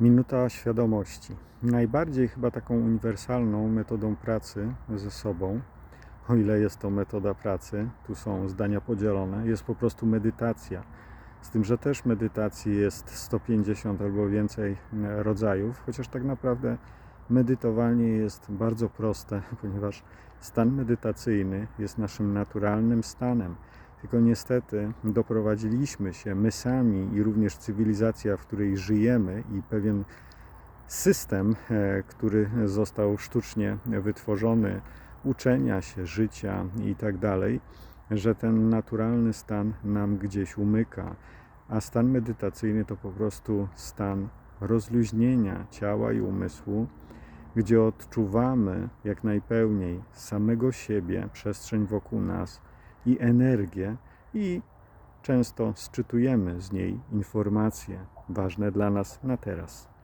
Minuta świadomości. Najbardziej chyba taką uniwersalną metodą pracy ze sobą, o ile jest to metoda pracy, tu są zdania podzielone, jest po prostu medytacja. Z tym, że też medytacji jest 150 albo więcej e, rodzajów, chociaż tak naprawdę medytowanie jest bardzo proste, ponieważ stan medytacyjny jest naszym naturalnym stanem. Tylko niestety doprowadziliśmy się my sami i również cywilizacja, w której żyjemy i pewien system, e, który został sztucznie wytworzony, uczenia się, życia i tak dalej, że ten naturalny stan nam gdzieś umyka. A stan medytacyjny to po prostu stan rozluźnienia ciała i umysłu, gdzie odczuwamy jak najpełniej samego siebie, przestrzeń wokół nas i energię, i często sczytujemy z niej informacje ważne dla nas na teraz.